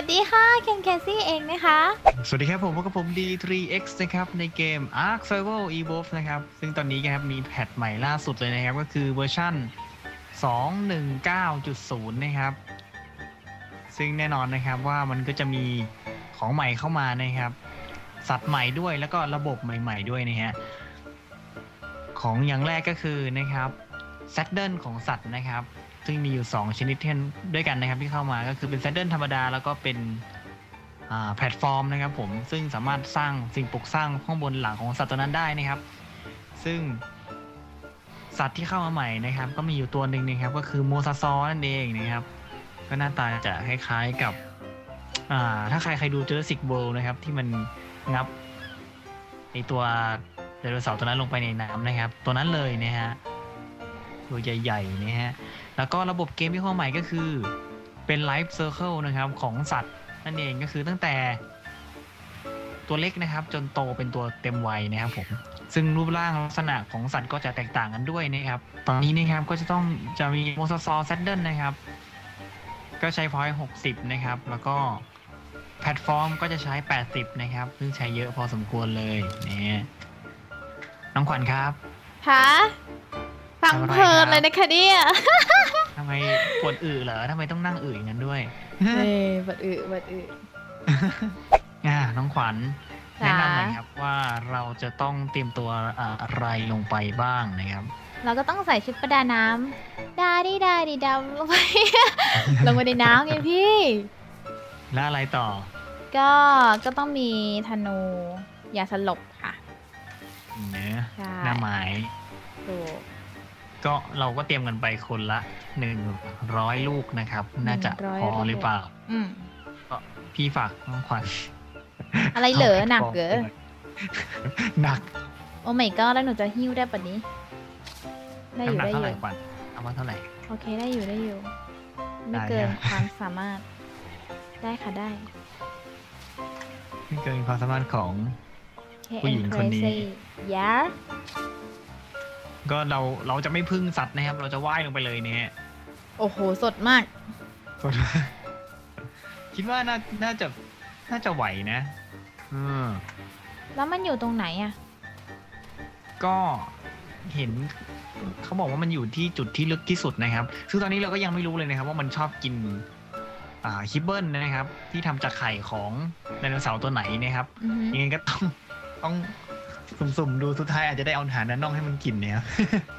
วัสดีค่ะเคนแคซี่เองนะคะ สวัสดีครับผมพบกับผม D3X นะครับ ในเกม Ark Survival Evolve นะครับ ซึ่งตอนนี้นะครับมีแพทใหม่ล่าสุดเลยนะครับ ก็คือเวอร์ชั่น 219.0 นะครับ ซึ่งแน่นอนนะครับว่ามันก็จะมีของใหม่เข้ามานะครับ สัตว์ใหม่ด้วยแล้วก็ระบบใหม่ ๆ ด้วยนะฮะ ของอย่างแรกก็คือนะครับแซดเดิลของสัตว์นะครับ ซึ่งมีอยู่ 2 ชนิดที่ด้วยกันนะครับที่เข้ามาก็คือเป็นแซดเดิลธรรมดา แล้วก็เป็นแพลตฟอร์มนะครับผมซึ่งสามารถสร้างสิ่งปลูกสร้างข้างบนหลังของสัตว์ตัวนั้นได้นะครับ ซึ่งสัตว์ที่เข้ามาใหม่นะครับ ก็มีอยู่ตัวหนึ่งนะครับ ก็คือโมซาซอนั่นเองนะครับ ก็หน้าตาจะคล้ายๆกับถ้าใครใครดู Jurassic World นะครับ ที่มันงับไอตัวไดโนเสาร์ตัวนั้นลงไปในน้ำนะครับ ตัวนั้นเลยนะฮะตัวใหญ่ๆนะฮะ แล้วก็ระบบเกมที่เข้ามใหม่ก็คือเป็นไลฟ์เซอร์เคิลนะครับของสัตว์นั่นเองก็คือตั้งแต่ ตัวเล็กนะครับ จนโตเป็นตัวเต็มวัยนะครับผมซึ่งรูปร่างลักษณะของสัตว์ก็จะแตกต่างกันด้วยนะครับ ตอนนี้นะครับก็จะต้องจะมีโมซซอแซดเดิลนะครับ ก็ใช้พอยต์60นะครับ แล้วก็แพลตฟอร์มก็จะใช้ 80 นะครับ ซึ่งใช้เยอะพอสมควรเลยเนี่ยน้องขวัญครับค่ะ ฟังทำอะไรเพลินครับเลยนะคะเนี่ยทำไมปวดอึเหรอทำไมต้องนั่งอึอย่างนั้นด้วยเฮ้ยบัดอึบัดอึอ่าน้องขวัญจ๋าแนะนำหน่อยครับว่าเราจะต้องเตรียมตัวอะไรลงไปบ้างนะครับ เราก็ต้องใส่ชุดประดาน้ำดาดิดาดิดำลงไปลงไปในน้ำไงพี่ แล้วอะไรต่อ ก็ก็ต้องมีธนูยาสลบค่ะเนื้อใช่หน้าไม้ถูก ก็เราก็เตรียมกันไปคนละหนึ่งร้อยลูกนะครับ น่าจะ100พอหรือเปล่าอืมก็พี่ฝากน้องขวัญอะไรเหรอาแพลตหนักฟร์มเหรอไปน่อยหนัก โอ้ไม่ก็แล้วหนูจะหิ้วได้ปะนี้ ได้อยู่น้ำหนักได้อเท่าไหร่ยู่ขวัญเอาว่าเท่าไหร่ โอเคได้อยู่ได้อยู่ ไม่ได้เกินนะความสามารถ ได้ค่ะได้ ไม่เกินความสามารถของ KN ผู้หญิงคนนี้ Crazy yeah ก็เราเราจะไม่พึ่งสัตว์นะครับ เราจะว่ายลงไปเลยเนี่ย โอ้โห สดมากคิดว่าน่าน่าจะน่าจะไหวนะอืมแล้วมันอยู่ตรงไหนอะก็เห็นเขาบอกว่ามันอยู่ที่จุดที่ลึกที่สุดนะครับ ซึ่งตอนนี้เราก็ยังไม่รู้เลยนะครับ ว่ามันชอบกินอ่าคิบเบิลนะครับ ที่ทำจากไข่ของไดโนเสาร์ตัวไหนนะครับอือฮึยังไงก็ต้องต้อง สุ่มๆดูสุดท้ายอาจจะได้เอาอาหารนั้นน่องให้มันกินนะครับ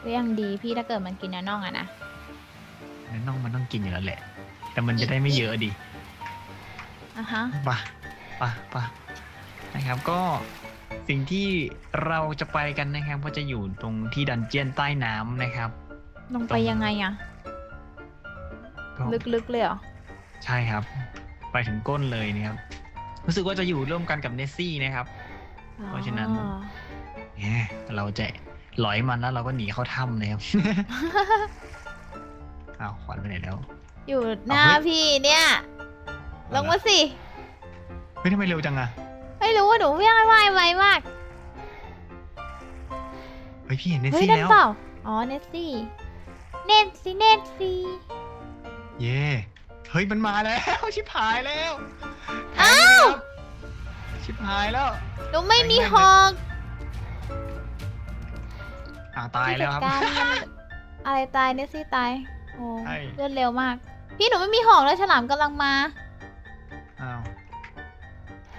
ก็ยังดีพี่ถ้าเกิดมันกินน้องอะนะนั้นน่องมันต้องกินอยู่แล้วแหละ แต่มันจะได้ไม่เยอะดิอะฮะปะปะปะนะครับก็สิ่งที่เราจะไปกันนะครับก็จะอยู่ตรงที่ดันเจียนใต้น้ำนะครับ ลงไปยังไงอะก็ลึกๆเลยเหรอใช่ครับ ไปถึงก้นเลยนะครับรู้สึกว่าจะอยู่ร่วมกันกับเนสซี่นะครับ เพราะฉะนั้นอ๋อแหม เราจะหลอยมันแล้วเราก็หนีเข้าถ้ำนะครับ อ้าวขวัญไปไหนแล้ว อยู่หน้าเอาเฮ้ยพี่เนี่ย ลงมาสิ เฮ้ยทำไมเร็วจังอะไม่รู้ว่าหนูวิ่งไวไวมาก เฮ้ยพี่เห็นเนสเฮ้ยซี่นั่นแล้วเปล่าอ๋อเนสซี่ เนสซี่เนสซี่ เย่เฮ้ยมันมาแล้วชิบหายแล้ว อ้าว ชิบหายแล้วหนูไม่มีหอก อ่าตายแล้วครับ ผู้จัดการมันอะไรตายเนสซี่ตาย โอ้ใช่ เลือดเร็วมาก พี่หนูไม่มีหอกแล้วฉลามกำลังมาอ้าว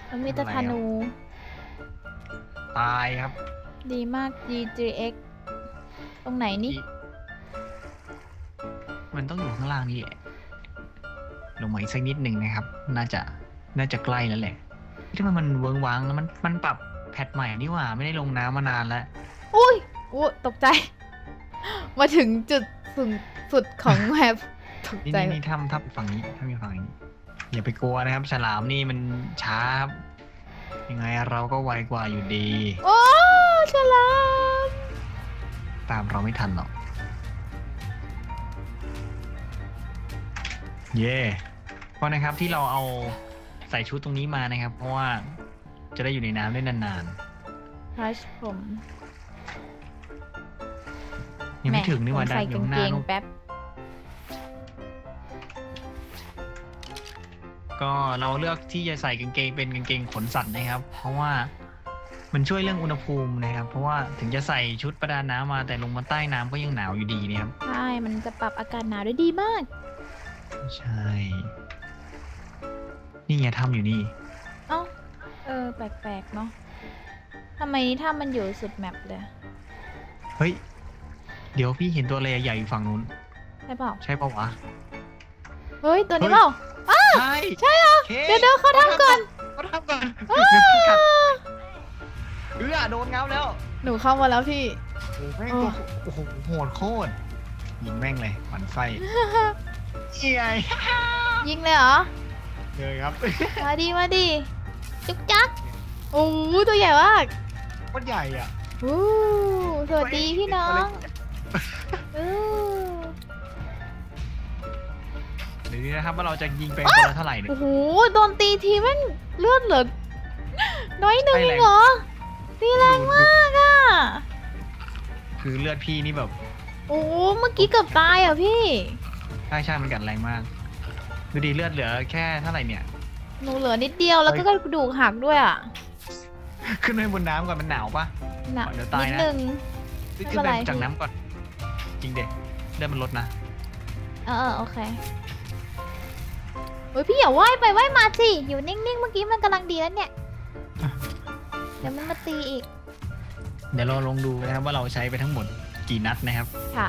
มันมีแต่อะไรธอะ นู ตายครับ ดีมาก GGX ตรงไหนนี่ อี มันต้องอยู่ข้างล่างนี่แหละลงมาอีกสักนิดหนึ่งนะครับ น่าจะ น่าจะใกล้แล้วแหละที่มันมันเวิงว้างแล้วมัน มันปรับแพทใหม่นี่หว่า ไม่ได้ลงน้ำมานานแล้ว อุ้ย อู้ตกใจ มาถึงจุดสุดสุดของแมปตกนี่ใจ นี่นี่ทำทับฝั่งนี้ถ้ามีฝั่งนี้ อย่าไปกลัวนะครับ ฉลามนี่มันช้าครับยังไงเราก็ไวกว่าอยู่ดี โอ้ฉลามตามเราไม่ทันหรอก เย่เพราะนะครับที่เราเอาใส่ชุดตรงนี้มานะครับ เพราะว่าจะได้อยู่ในน้ำได้นานพรัชผมๆ ยังไม่แหถึงนี่หว่าผมดัใส่นอยู่กางข้างหเกน้างนู่นแป๊บ ก็เราเลือกที่จะใส่กางเกงเป็นกางเกงขนสัตว์นะครับ เพราะว่ามันช่วยเรื่องอุณหภูมินะครับ เพราะว่าถึงจะใส่ชุดประดาน้ำมาแต่ลงมาใต้น้ำก็ยังหนาวอยู่ดีนะครับ ใช่ มันจะปรับอากาศหนาวได้ดีมาก ใช่ นี่ไงทำอยู่นี่เอ้าเออ แปลกๆเนาะทำไมถ้ามันอยู่สุดแมปเลย เฮ้ย เดี๋ยวพี่เห็นตัวอะไรใหญ่ๆอยู่ฝั่งนู้น ใช่เปล่า ใช่ปะวะ เฮ้ย ตัวนี้เฮ้ยเปล่า ใช่ใช่เหรอคเดี๋ยวเดี๋ยวเขาทำก่อนเขาทำก่อนเดี๋ยวพี่กัดเออโดนเงาแล้ว หนูเข้ามาแล้วพี่ โอ้โหแม่งเออตัวโอ้โหโหดโคตรยิงแม่งเลยหมันไส้นี่ไงยิงเลยเหรอเลยครับมาดีมาดีจุกจักโอ้โหตัวใหญ่มากโคตรใหญ่อะโอ้สวัสดีพี่น้อง เออเดี๋ยวนี้นะครับว่าเราจะยิงไปคนละเท่าไหร่เนี่ย โอ้โห โดนตีทีแม่งเลือดเหลือน้อยหนึ่งไม่เอแรงงเหรอ ตีแรงมากอะ คือเลือดพี่นี่แบบ โอ้โหเมื่อกี้เกือบตายอะพี่ ใช่ใช่มันกัดแรงมาก ดูดีเลือดเหลือแค่เท่าไหร่เนี่ย หนูเหลือนิดเดียวแล้วก็เฮ้ยกระดูกหักด้วยอะ ขึ้นไปบนน้ำก่อนมันหนาวปะน่ะเดี๋ยวตายนิดนะนึงขึ้นไม่เป็นไปไรจากน้ำก่อน จริงเด็เลือดมันลดนะ เออเออโอเคโอ้ยพี่อย่าว่ายไปว่ายมาสิ อยู่นิ่งๆ เมื่อกี้มันกำลังดีแล้วเนี่ย เดี๋ยวมันมาตีอีก เดี๋ยวเราลองดูนะครับว่าเราใช้ไปทั้งหมดกี่นัดนะครับ ค่ะ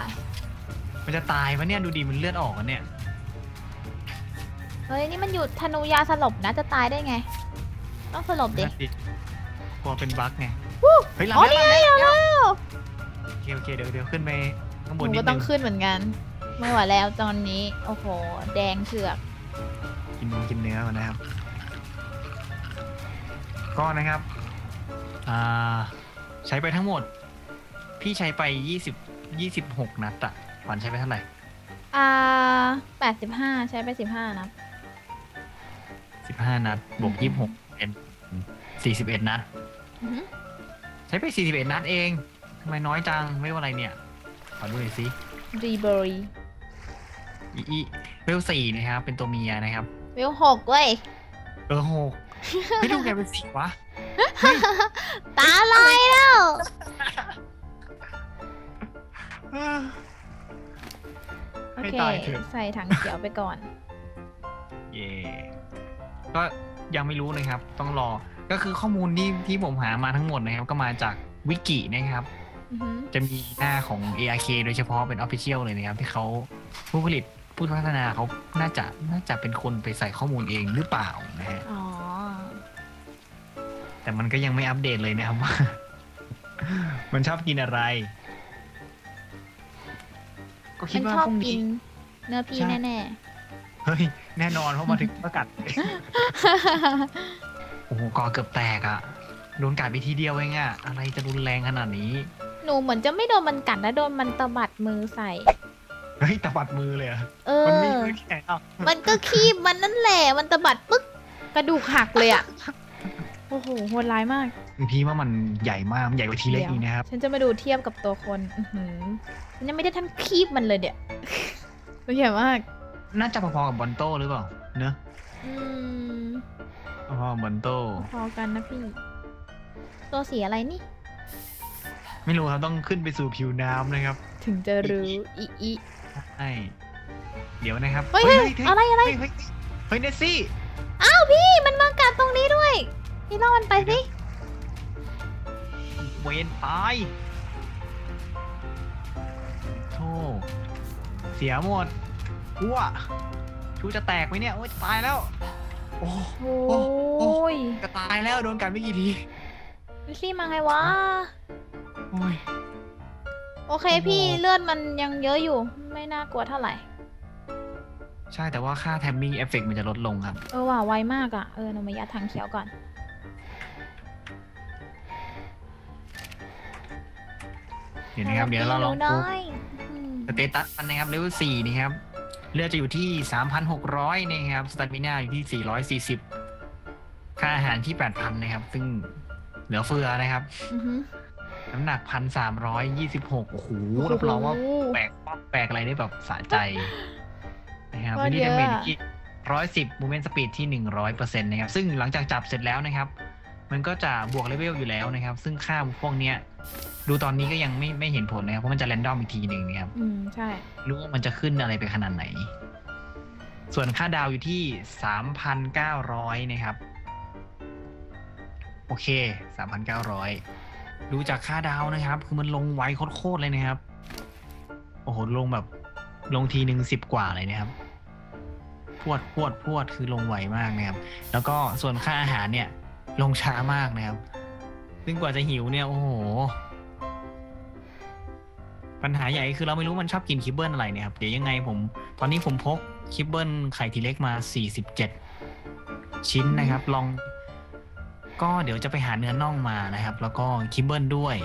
มันจะตายปะเนี่ยดูดีมันเลือดออกอะเนี่ย เฮ้ยนี่มันอยู่ธนูยาสลบนะจะตายได้ไง ต้องสลบดินั่นกลัวเป็นบั๊กไงวู้เฮ้ยหลับอ๋อแล้วนี่หลับไงแล้วเอาแล้วโอเคโอเคเดี๋ยวเดี๋ยวขึ้นไป ข้างหบนนูนิก็ดต้นึองงขึ้นเหมือนกัน ไม่ไหวแล้วตอนนี้ โอ้โห แดงเถือก กินเนื้อกินเนื้อก่อนนะครับ ก็นะครับ อ่า ใช้ไปทั้งหมด พี่ใช้ไปยี่สิบยี่สิบหกนัดอะขวัญใช้ไปเท่าไหร่อ่าแปดสิบห้าใช้ไปสิบห้านะ สิบห้านัดบวกอืม ยี่สิบหกเป็นสี่สิบเอ็ดนัดอือหือใช้ไปสี่สิบเอ็ดนัดเองทำไมน้อยจังไม่ว่าอะไรเนี่ย ขอดูหน่อยสิรีเบอรีอีอีเวลสี่นะครับ เป็นตัวเมียนะครับ เวลหกเว้ย เออหกไม่ดูแกเป็นสี่วะ ตาลายแล้วโอให้เคตายเถอะ ใส่ถังเขียวไปก่อน เย่ก็ยังไม่รู้นะครับ ต้องรอ ก็คือข้อมูลที่ที่ผมหามาทั้งหมดนะครับ ก็มาจากวิกินะครับอือหือ จะมีหน้าของ ARK โดยเฉพาะเป็น Official เลยนะครับ ที่เขาผู้ผลิตผู้พัฒนาเขาน่าจะน่าจะเป็นคนไปใส่ข้อมูลเองหรือเปล่านะฮะอ๋อแต่มันก็ยังไม่อัปเดตเลยนะครับว่า มันชอบกินอะไร ก็คิมัดนว่าชอบพรุ่งกินี้นเนื้อพี่ใช่แน่เฮ้ยแน่นอนเพราะมาถึงก็กัดโอ้โหกอเกือบแตกอะโดนกัดไปทีเดียวเองอะอะไรจะรุนแรงขนาดนี้ๆ หนูเหมือนจะไม่โดนมันกัดนะโดนมันตบัดมือใส่ เฮ้ยตะบัดมือเลยเหรอะเอมันมีอมือที่ไหนอะมันก็คีบมันนั่นแหละ มันตบัดปึ๊กกระดูกหักเลยอะโอ้โหโหดร้ายมาก พี่ว่ามันใหญ่มากมันใหญ่กว่าทีเล็กอีกนะครับฉันจะมาดูเทียบกับตัวคนอื้อหือฉันยังไม่ได้ทันคีบมันเลยเดี๋ยตัวใหญ่มาก น่าจะพอๆกับบอนโต้หรือเปล่าเนอะอืมพอๆกับบอนโต้พอกันนะพี่ ตัวสีอะไรนี่ ไม่รู้ครับต้องขึ้นไปสู่ผิวน้ำนะครับ ถึงจะรู้อีอีใช่เดี๋ยวนะครับเฮ้ยเฮ้ยเฮ้ยอะไรอะไรเฮ้ยเฮ้ยเฮ้ยเนสซี่อ้าวพี่มันมากัดตรงนี้ด้วย พี่ล่อมันไปสิเวนตายโธ่เสียหมดอ้วชูจะแตกไหมเนี่ยโอ๊ยตายแล้ว โอ้โอ้ยจะตายแล้วโดนกัดไม่กี่ทีลิซี่มาไงวะ โอ้ย โอเคโอ้โห พี่เลือดมันยังเยอะอยู่ ไม่น่ากลัวเท่าไหร่ ใช่แต่ว่าค่าแทมมิ่งเอฟเฟกมันจะลดลงครับ เออว่ะไวมากอะ เออหนูมายัดถังเขียวก่อน เดี๋ยวนะครับ เดี๋ยวเราลองหนูดูน้อยอืมสเตตัสมันนะครับเลเวลสี่นี่ครับ เลือดจะอยู่ที่ 3,600นะครับสตามิน่าอยู่ที่ 440 ค่าอาหารที่ 8,000 นะครับ ซึ่งเหลือเฟือนะครับ อือหือ น้ำหนัก1,326โอ้โหรับรองว่าแบกป๊อกแบกอะไรได้แบบสะใจนะครับโคตรวันนี้เยดาอะเมจที่ร้อยสิบมูเมนต์สปีดที่หนึ่งร้อยเปอร์เซ็นต์นะครับ ซึ่งหลังจากจับเสร็จแล้วนะครับ มันก็จะบวกเลเวลอยู่แล้วนะครับ ซึ่งค่าพวกเนี้ย ดูตอนนี้ก็ยังไม่ไม่เห็นผลนะครับ เพราะมันจะแรนดอมอีกทีหนึ่งนะครับ อืม ใช่รู้ว่ามันจะขึ้นอะไรไปขนาดไหน ส่วนค่าดาวอยู่ที่สามพันเก้าร้อยนะครับ โอเคสามพันเก้าร้อย ดูจากค่าดาวนะครับ คือมันลงไวโคตรๆเลยนะครับ โอ้โห ลงแบบลงทีหนึ่งสิบกว่าเลยนะครับ พวดพวดพวดคือลงไวมากนะครับ แล้วก็ส่วนค่าอาหารเนี่ย ลงช้ามากนะครับ ซึ่งกว่าจะหิวเนี่ย โอ้โห ปัญหาใหญ่คือเราไม่รู้มันชอบกินคิบเบิลอะไรเนี่ยครับ เดี๋ยวยังไงผม ตอนนี้ผมพกคิบเบิลไข่ทีเล็กมา 47 ชิ้นนะครับ ลอง ก็เดี๋ยวจะไปหาเนื้อน่องมานะครับ แล้วก็คิบเบิลด้วย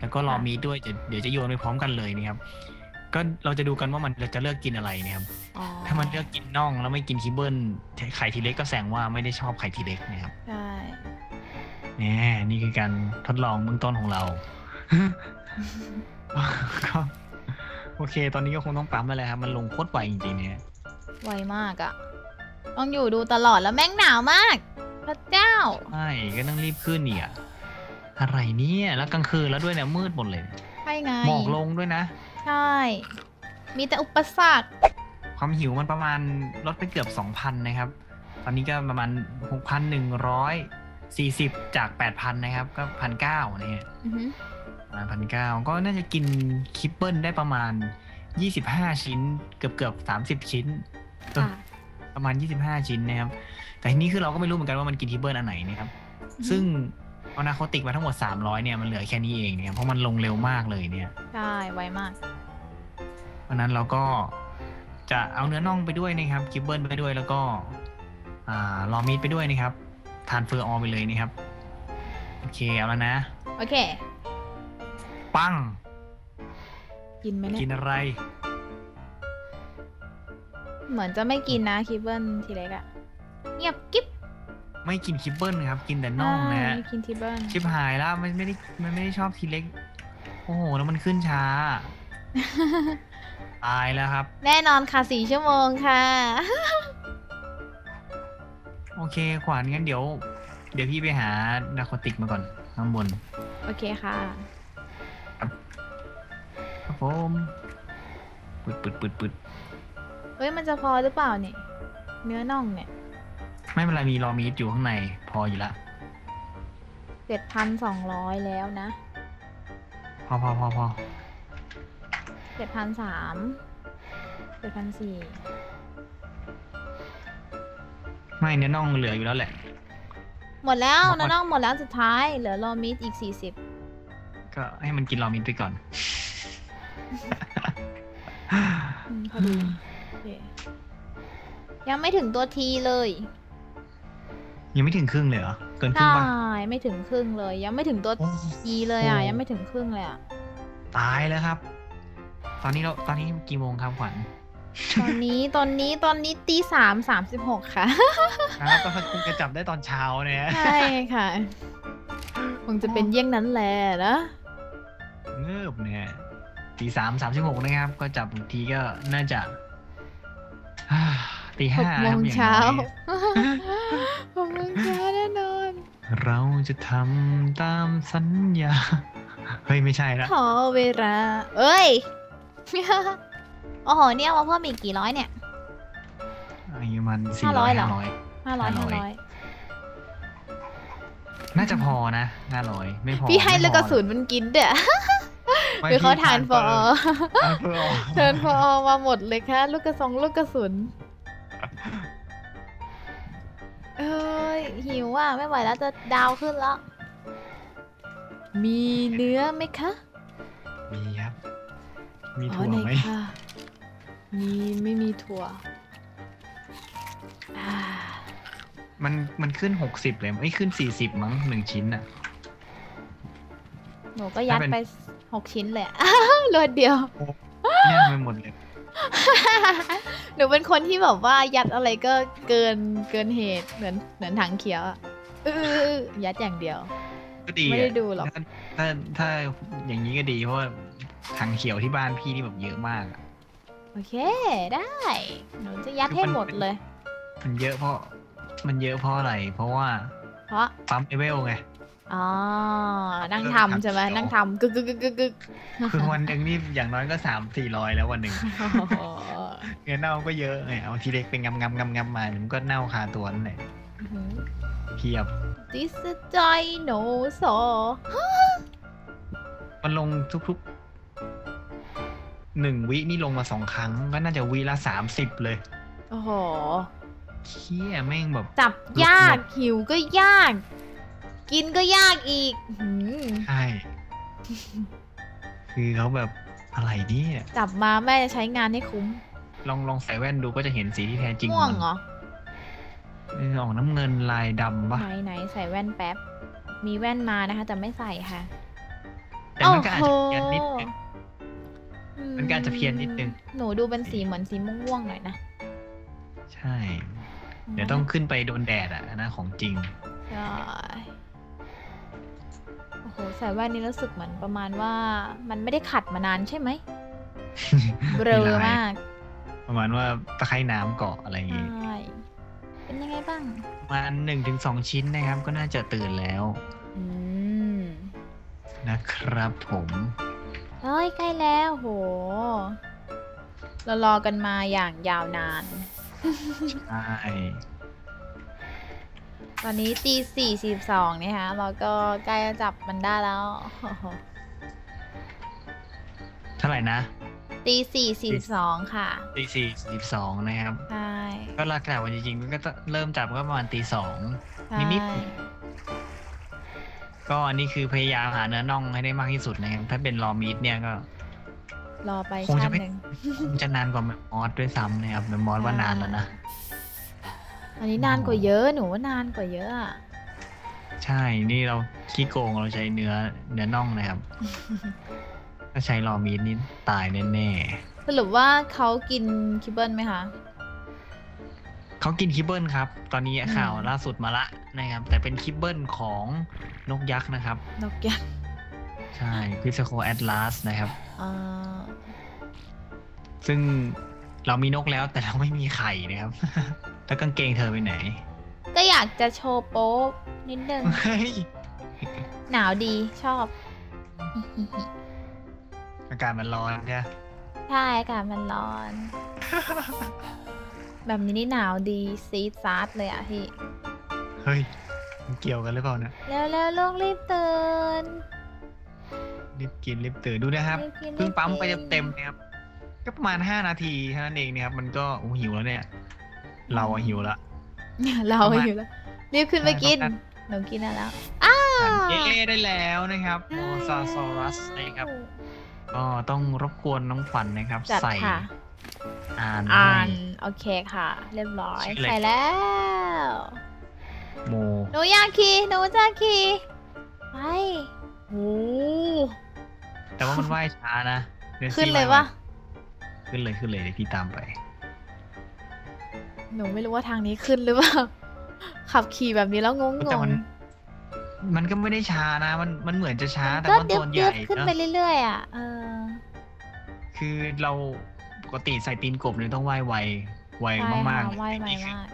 แล้วก็รอค่ะมีดด้วยเดี๋ยวเดี๋ยวจะโยนไปพร้อมกันเลยนะครับ ก็เราจะดูกันว่ามันจะเลือกกินอะไรนะครับอ๋อถ้ามันเลือกกินน่องแล้วไม่กินคิบเบิลไข่ทีเล็กก็แสดงว่าไม่ได้ชอบไข่ทีเล็กนะครับใช่เนี่ยนี่คือการทดลองเบื้องต้นของเราก็โอเค ตอนนี้ก็คงต้องปั๊มไปแล้วครับ มันลงโคตรไวจริงๆเนี่ยไวมากอะต้องอยู่ดูตลอดแล้วแม่งหนาวมาก พระเจ้า ใช่ก็ต้องรีบขึ้นเนี่ยอะไรเนี่ยแล้วกลางคืนแล้วด้วยเนี่ยมืดหมดเลยใช่ไงหมอกลงด้วยนะ ใช่ มีแต่อุปสรรคความหิวมันประมาณลดไปเกือบ 2,000 นะครับ ตอนนี้ก็ประมาณ 6,140 จาก 8,000 นะครับ ก็1,900นะฮะอือหือประมาณ1,900ก็น่าจะกินคิปเปิลได้ประมาณ 25 ชิ้น เกือบเกือบ30 ชิ้นค่ะ ประมาณ 25 ชิ้นนะครับ แต่ทีนี้คือเราก็ไม่รู้เหมือนกันว่ามันกินทิปเบิลอันไหนนะครับ ซึ่งเอานาโคติกมาทั้งหมด 300 เนี่ยมันเหลือแค่นี้เองเนี่ยเพราะมันลงเร็วมากเลยเนี่ย ใช่ ไวมาก เพราะฉะนั้นเราก็จะเอาเนื้อน่องไปด้วยนะครับกิบเบิลไปด้วยแล้วก็อ่ารอมีดไปด้วยนะครับ ทานเฟอร์ออลไปเลยนะครับ โอเคเอาแล้วนะ โอเค ปั้งกินไหมเนี่กิยนอะไร เหมือนจะไม่กินนะคิปเบิลทีเล็กอะเงียบกิ๊บไม่กินคิบเบิลครับ กินแต่น่องนะฮะไม่กินทิปเบิลชิบหายแล้วมันไม่ได้มันไม่ได้ชอบทีเล็ก โอ้โหแล้วมันขึ้นช้าตายแล้วครับ แน่นอนค่ะสี่ชั่วโมงค่ะ โอเคขวานงั้นเดี๋ยว เดี๋ยวพี่ไปหานาโคติกมาก่อนข้างบน โอเคค่ะครับผมปึดปึดปึดปึดเฮ้ยมันจะพอหรือเปล่าเนี่ยเนื้อน่องเนี่ยไม่เป็นไรมีรอมีดอยู่ข้างในพออยู่ละเจ็ดพันสองร้อยแล้วนะพอพอพอพอเจ็ดพันสามเจ็ดพันสี่ไม่เนื้อน่องเหลืออยู่แล้วแหละ หมดแล้วหมด เนื้อน่องหมดแล้วสุดท้ายเหลือรอมิดอีกสี่สิบก็ให้มันกินรอมีดไปก่อน พอดีโอ เค ยังไม่ถึงตัวทีเลย ยังไม่ถึงครึ่งเลยเหรอ เกินครึ่ใช่งปะไม่ถึงครึ่งเลย ยังไม่ถึงตัวโอ้ทีเลยอะโอ้ยังไม่ถึงครึ่งเลยอะ ตายแล้วครับ ตอนนี้เราตอนนี้กี่โมงครับขวัญตอนนี้ตอนนี้ตอนนี้ตีสามสามสิบหกค่ะ ครับก็คงจะจับได้ตอนเช้าเนี่ย ใช่ค่ะ คงจะเป็นเยี่ยงนั้นแหละนะ เงือบเนี่ยตีสามสามสิบหกนะครับ ก็จับอีกทีก็น่าจะอ่า ตีหห้ากโมครับงอย่างเช้าน้อยหกโมงเช้าแน่นอนเราจะทำตามสัญญา เฮ้ย ไม่ใช่ละขอเวลา เอ้ย โอ้โห เนี่ยมาเพิ่มอีกกี่ร้อยเนี่ย อายุมันสี่ห้าร้ร้ออยยเหรอห้าร้อยห้าร้อยห้าห้าร้ร้ออยยน่าจะพอนะห้าร้อยไม่พอ พี่ให้ไม่พอลูกกระสุนมันกินเด้อไม่หรือเขาพี่ทานฟอทานเฟอร์เทิร์นฟอมาหมดเลยค่ะ ลูกกระสงลูกกระสุน ยหิวอะไม่ไหวแล้วจะดาวขึ้นแล้ว มีเนื้อไหมคะ มีครับ มีอ๋อถั่วไหนไหมค่ะมีไม่มีถั่วอ่ามันมันขึ้นหกสิบเลยไม่ขึ้นสี่สิบมั้งหนึ่งชิ้นอะ หนูก็ยัดถ้าเป็นไปหกชิ้นเลยรวดเดียวแน่นไปหมดเลย หนูเป็นคนที่แบบว่ายัดอะไรก็เกินเกินเหตุเหมือนเหมือนถังเขียวอะเออยัดอย่างเดียว ก็ดีไม่ได้อะดูหรอกถ้าถ้าถ้าอย่างนี้ก็ดีเพราะว่าถังเขียวที่บ้านพี่ที่แบบเยอะมากอะโอเคได้ หนูจะยัดให้หมดเลย มันเยอะเพราะ มันเยอะเพราะอะไร เพราะว่า เพราะปั๊มเลเวลไง อ๋อ นั่งเออทำใช่ไหมทำเขียวนั่งทำกึกกึกกึกกึกกึกคือวันหนึ่งนี่อย่างน้อยก็สามสี่ร้อยแล้ววันหนึ่งเงินเน่าก็เยอะไงเอาทีเล็กเป็นงำงำงำงำมามันก็เน่าคาตัวนั่นแหละเพียบ This is dinosaur มันลงทุกๆหนึ่งวินี่ลงมาสองครั้ง ก็น่าจะวิละสามสิบเลย โอ้โหเคี้ยแม่งแบบ จับยากหิวก็ยาก กินก็ยากอีกหืมใช่ คือเขาแบบอะไรเนี่ยจับมาแม่จะใช้งานให้คุ้มลองลองใส่แว่นดูก็จะเห็นสีที่แท้จริงม่วงมันเหรอเออออกน้ำเงินลายดำปะไหนไหนใส่แว่นแป๊บ มีแว่นมานะคะ แต่ไม่ใส่ค่ะ แต่มันก็อาจจะเพี้ยนนิดนึงอืมันก็อาจจะเพี้ยนนิดนึง หนูดูเป็นสีเหมือนสีม่วงๆหน่อยนะ ใช่ เดี๋ยวต้องขึ้นไปโดนแดดอะอันนะของจริง ใช่ โอ้โหใส่แว่นนี้รู้สึกเหมือนประมาณว่า มันไม่ได้ขัดมานานใช่ไหมเบลอมาก ประมาณว่าตะไคร่น้ำเกาะอะไรอย่างงี้ใช่เป็นยังไงบ้างประมาณหนึ่งถึงสองชิ้นนะครับ ก็น่าจะตื่นแล้วอืมนะครับผมเฮ้ยใกล้แล้วโหเรารอกันมาอย่างยาวนาน ใช่ ตอนนี้ตีสี่สิบสองนะคะเราก็ใกล้จะจับมันได้แล้ว เท่าไหร่นะตีสี่สี่สองค่ะตีสี่สิบสองนะครับ ใช่ ก็หลักแต่วันจริงๆมันก็จะเริ่มจับก็ประมาณตีสองใช่นิดก็อันนี้คือพยายามหาเนื้อน่องให้ได้มากที่สุดนะครับ ถ้าเป็นรอมีดเนี่ยก็ รอไปคงชาจะติไม่หนึ่งคงจะนานกว่าแมมมอสด้วยซ้ำนะครับแมมมอสว่านานแล้วนะ อันนี้นานกว่าเยอะหนูว่านานกว่าเยอะอะใช่ นี่เราขี้โกงเราใช้เนื้อเนื้อน่องนะครับ ถ้าใช้รอมีดนี่ตายแน่สรุปว่าเขากินคิบเบิลไหมคะ ๆเขากินคิบเบิลครับ ตอนนี้อืม ข่าวล่าสุดมาละนะครับ แต่เป็นคิบเบิลของนกยักษ์นะครับ นกยักษ์ใช่พิซโคแอตลาสนะครับ อ่าซึ่งเรามีนกแล้วแต่เราไม่มีไข่นะครับ แล้วกางเกงเธอไปไหน ก็อยากจะโชว์โป๊ปนิดนึง เฮ้ย หนาวดีชอบ อากาศมันร้อนใช่ไหมใช่อากาศมันร้อน แบบนี้นี่หนาวดีซีดซาร์ดเลยอะพี่ เฮ้ย มันเกี่ยวกันหรือเปล่านะแล้วแล้วๆลูกรีบตื่น รีบกินรีบตื่นดูนะครับ รีบกินเพิ่งปั๊มไปรีบกิน เต็มๆนะครับ ก็ประมาณห้านาทีเท่านั้นเองนะครับ มันก็โอ้หิวแล้วเนี่ย เราอะหิวละเราประมาณอยู่แล้วรีบขึ้นไปกินใช่หนูกินได้แล้วเย้ได้แล้วนะครับโมซาซอรัสนะครับก็ต้องรบกวนน้องขวัญนะครับจัดใส่ค่ะอ่านอ่าให้นโอเคค่ะ เรียบร้อยชื่ออะไรใส่แล้วโมหนูอยากขี่หนูจะขี่ไปโอ้แต่ว่ามันว่ายช้านะดี๋วขึ้นซี่เลยว่ปะขึ้นเลยขึ้นเลยเดี๋ยวพี่ตามไป หนูไม่รู้ว่าทางนี้ขึ้นหรือเปล่า ขับขี่แบบนี้แล้วงงแต่งมัน มันก็ไม่ได้ช้านะ มันมันเหมือนจะช้าแต่ก็ว่าดึตับวใหดึญ่บขึ้นเนอะไปเรื่อยๆอะเออ คือเราปกติใส่ตีนกบเนี่ยต้องว่ายไวไวใช่มากค่ะๆว่ายไวนี่คือมาก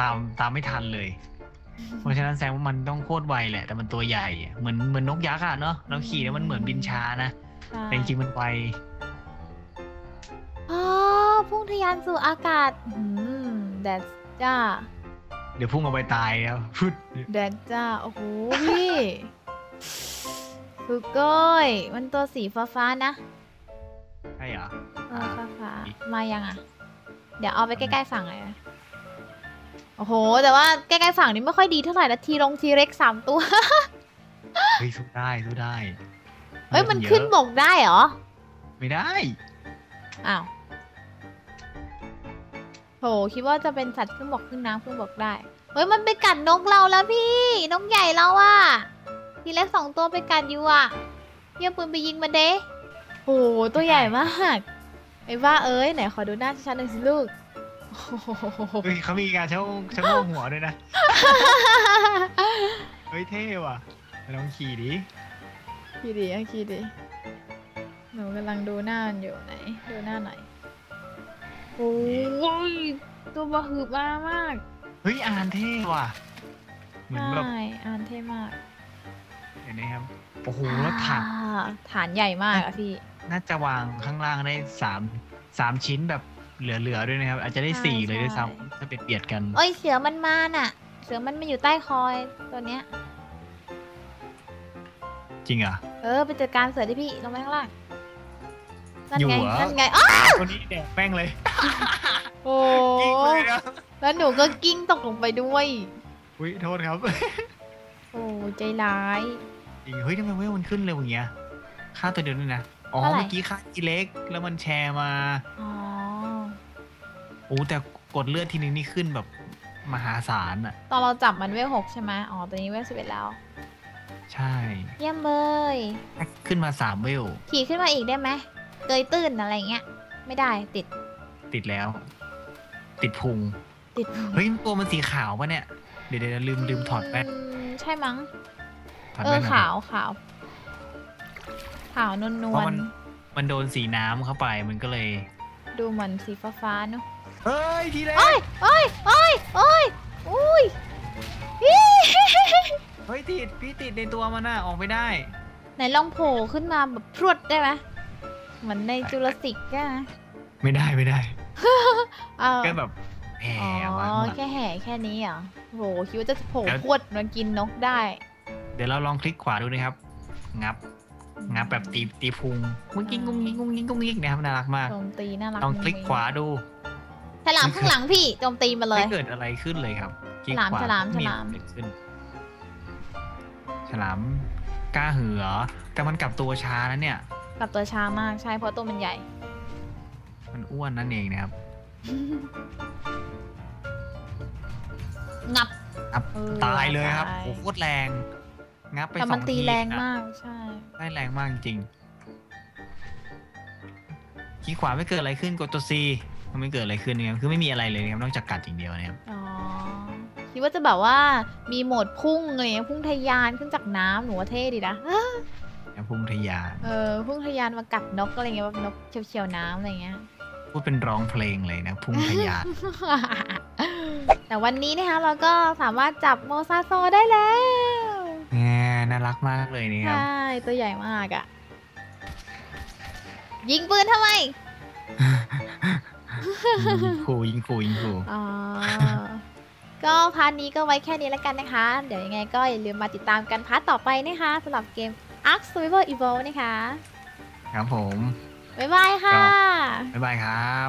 ตามตามไม่ทันเลย เพราะฉะนั้นแสดงว่ามันต้องโคตรไวแหละ แต่มันตัวใหญ่อะเหมือนเหมือนนกยักษ์อะเนาะเราขี่แล้วมันเหมือนบินช้านะใช่แต่จริงๆมันไว อ๋อพุ่งทะยานสู่อากาศ อืม แดดจ้า เดี๋ยวพุ่งเอาไปตายแล้วฟุดแดดจ้า โอ้โหพี่สุโก้ยมันตัวสีฟ้าๆนะใช่เหรอ เออฟ้าฟ้าๆมายังอะ เดี๋ยวเอาไปใกล้ๆฝั่งเลยนะโอ้โห แต่ว่าใกล้ๆฝั่งนี้ไม่ค่อยดีเท่าไหร่นะทีลงทีเร็กสามตัว เฮ้ยสู้ได้สู้ได้เฮ้ยมันอะขึ้นบกได้เหรอ ไม่ได้ อ้าวโหคิดว่าจะเป็นสัตว์ขึ้นบกขึ้นน้ำขึ้นบกได้ เฮ้ยมันไปกัดนกเราแล้วพี่ นกใหญ่เราอะทีเล็กสองตัวไปกัดอยู่อะเยี่ยมปืนไปยิงมันเด้โหตัวใหญ่มากไอ้บ้าเอ้ยไหนขอดูหน้าชัดๆหน่อยสิลูกโอ้โหเฮ้ยเขามีการชะโงกชะโงกหัวด้วยนะ เฮ้ยเท่ว่ะไปลองขี่ดิ ขี่ดีอะขี่ดีหนูกำลังดูหน้ามันอยู่ไหน ดูหน้าหน่อย โอ้ยตัวบะหืบมามากเฮ้ยอ่านเท่ว่ะ เหมือนแบบใช่อ่านเท่มากเห็นไหมครับโอ้โหแล้วถังอ่าฐานใหญ่มากอะพี่ น่าจะวางข้างล่างได้สามสามชิ้นแบบเหลือๆด้วยนะครับ อาจจะได้ใช่สี่เลยด้วยใช่ซ้ำถ้าเบียดเบียดกันเอ้ยเสือมันมาน่ะ เสือมันมาอยู่ใต้คอยตัวเนี้ย จริงเหรอเออไปจัดการเสือที่พี่ลงไปข้างล่าง นั่นอยู่ไงเหรอ นั่นไงอ้าวคนนี้แดกแป้งเลยโอ้กิ้งเลยนะแล้วหนูก็กิ้งตกลงไปด้วย อุ้ยโทษครับโอ้ใจร้าย จริงเฮ้ยทำไมเวลมันขึ้นเร็วอย่างเงี้ยค่าตัวเดียวนี่นะอ๋อเท่าไหร่ เมื่อกี้ค่าอีเล็กแล้วมันแชร์มาอ๋อโอ้แต่กดเลือดทีนึงนี่ขึ้นแบบมหาศาลอะ ตอนเราจับมันเวลหกใช่ไหมอ๋อตอนนี้เวลสิบเอ็ดแล้ว ใช่ เยี่ยมเลย ขึ้นมาสามเวล ขี่ขึ้นมาอีกได้ไหม เกยตื้นอะไรเงี้ย ไม่ได้ติดติดแล้ว ติดพุง ติดเฮ้ยตัวมันสีขาวปะเนี่ย เดี๋ยวเดี๋ยวลืมลืมถอดแว่นมใช่มั้ง ถอดเอแว่อนหน่อยขาวขาวขาวนวลนเพวราะลมันมันโดนสีน้ำเข้าไปมันก็เลย ดูเหมือนสีฟ้าฟ้าๆเนอะเฮ้ยทีเล็กโอ้ยโอ้ยโอ้ยโอ้ยอุ้ยอีเฮ้ยติดพี่ติดในตัวมันน่ะออกไม่ได้ ไหนลองโผล่ขึ้นมาแบบพรวดได้ไหม เหมือนในจูราสสิกได้ไหมไม่ได้ไม่ได้เออก็แบบแหอ๋มวะอแค่แห่แค่นี้เหรอโหคิดว่าจะโผล่แล้วพรวดมากินนกได้ เดี๋ยวเราลองคลิกขวาดูนะครับ งับ งับแบบตีตีพุงงุ้งกิ้งงุ้งกิ้งงุ้งกิ้งงุ้งกิ้งนะครับน่ารักมาก โจมตีน่ารักลองคลิกขวาดูฉลามข้างหลังพี่โจมตีมาเลย ไม่เกิดอะไรขึ้นเลยครับคลิกฉลามขวฉลามไฉลามเกิดขึ้น ฉลามกล้าเหือ แต่มันกลับตัวช้านะเนี่ย กับตัวช้ามากใช่เพราะตัวมันใหญ่ มันอ้วนนั่นเองนะครับ งับ งับออตายเลยครับตาโอ้โหโคตรแรง งับไปแต่สมัอนงตีทีแรงอะมากใช่ได้แรงมากจริงคลิกขวาไม่เกิดอะไรขึ้นกดตัว C มันไม่เกิดอะไรขึ้นนะครับคือไม่มีอะไรเลยนะครับนอกจากกัดอย่างเดียวนะครับอ๋อ คิดว่าจะแบบว่ามีโหมดพุ่งอะไรเงี้ยพุ่งทะยานขึ้นจากน้ำหนูว่าเท่ดีนะแล้ว พุ่งทะยานเออพุ่งทะยานมากัดนกอะไรเงี้ยแบบนกเฉียวๆน้ำอะไรเงี้ยพูดเป็นร้องเพลงเลยนะ พุ่งทะยาน แต่วันนี้นะคะเราก็สามารถจับโมซาโซได้แล้วแหมน่ารักมากเลยนะครับใช่ตัวใหญ่มากอะ่ะ ยิงปืนทำไมยิงขู่ยิงขู่ยิงขู่อ๋อก็พาร์ทนี้ก็ไว้แค่นี้แล้วกันนะคะ เดี๋ยวยังไงก็อย่าลืมมาติดตามกันพาร์ทต่อไปนะคะสำหรับเกม Ark Survival Evolved นะคะ ครับผม บ๊ายบายค่ะ บ๊ายบายครับ